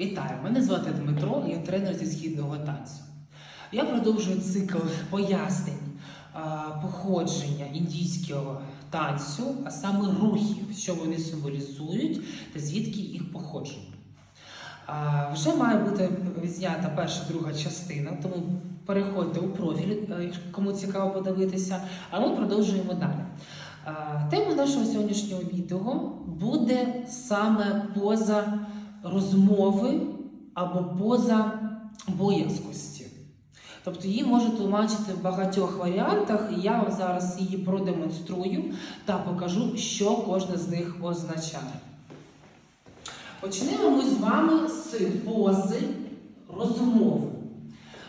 Вітаю! Мене звати Дмитро, я тренер зі східного танцю. Я продовжую цикл пояснень походження індійського танцю, а саме рухів, що вони символізують та звідки їх походження. Вже має бути відзнята перша друга частина, тому переходьте у профіль, е, кому цікаво подивитися, а ми продовжуємо далі. Тема нашого сьогоднішнього відео буде саме поза розмови або поза боязкості. Тобто її можна тлумачити в багатьох варіантах, і я вам зараз її продемонструю та покажу, що кожна з них означає. Почнемо ми з вами з пози розмови.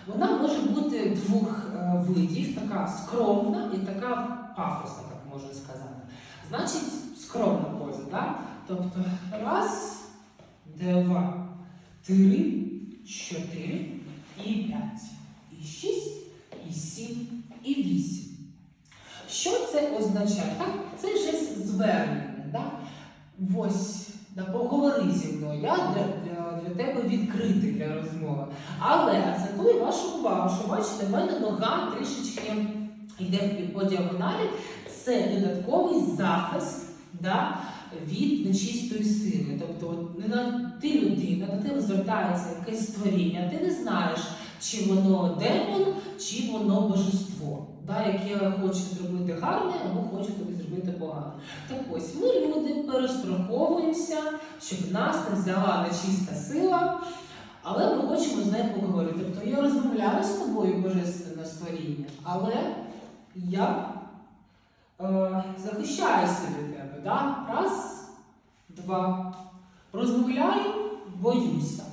Вона може бути двох е, видів: така скромна і така пафосна, так можна сказати. Значить, скромна поза, так? Тобто раз, три, чотири і п'ять, і шість, і сім, і вісім. Що це означає? Так? Це жест звернення. Так? Ось, да, поговори зі мною. Я для, для, для тебе відкритий для розмови. Але акцентую вашу увагу, що бачите, в мене нога трішечки йде по діагоналі. Це додатковий захист да, від нечистої сили. Тобто, не на ти людина, на тебе звертається якесь створіння, ти не знаєш, чи воно демон, чи воно божество, да, яке хоче зробити гарне або хоче тобі зробити погано. Так ось ми люди перестраховуємося, щоб нас не взяла нечиста сила. Але ми хочемо з нею поговорити. Тобто я розмовляю з тобою, божественне створіння, але я е, захищаюся від тебе. Да? Раз, два. Розмовляю, боюся.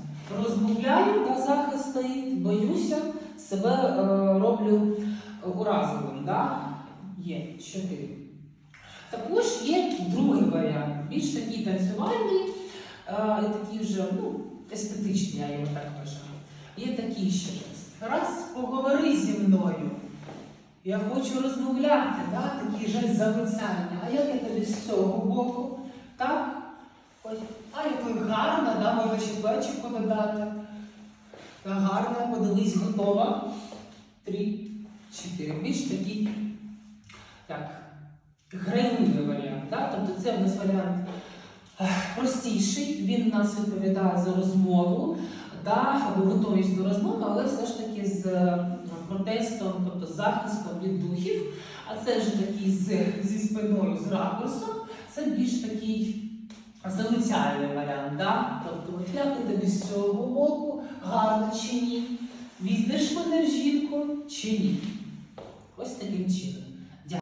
Розмовляю, та захист стоїть, боюся, себе е, роблю уразливим. Да? Є чотири. Також є другий варіант, більш такий танцювальний, е, такий вже ну, естетичний, я його так вважаю. Є такий ще жест. Раз поговори зі мною. Я хочу розмовляти, да? такий жест залицяння. А як я тобі з цього боку? Так? Гарна, да? можна ще плечико додати. Гарна, подивись, готова. Три, чотири. Більш такий. Так, грайливий варіант. Да? Тобто це в нас варіант простіший, він нас відповідає за розмову, да? або готовність до розмови, але все ж таки з е, протестом, тобто з захистом від духів. А це вже такий з, зі спиною, з ракурсом, це більш такий залицяльний варіант. Тобто, як тобі з цього боку, гарно чи ні? Візьмеш мене в жінку чи ні? Ось таким чином.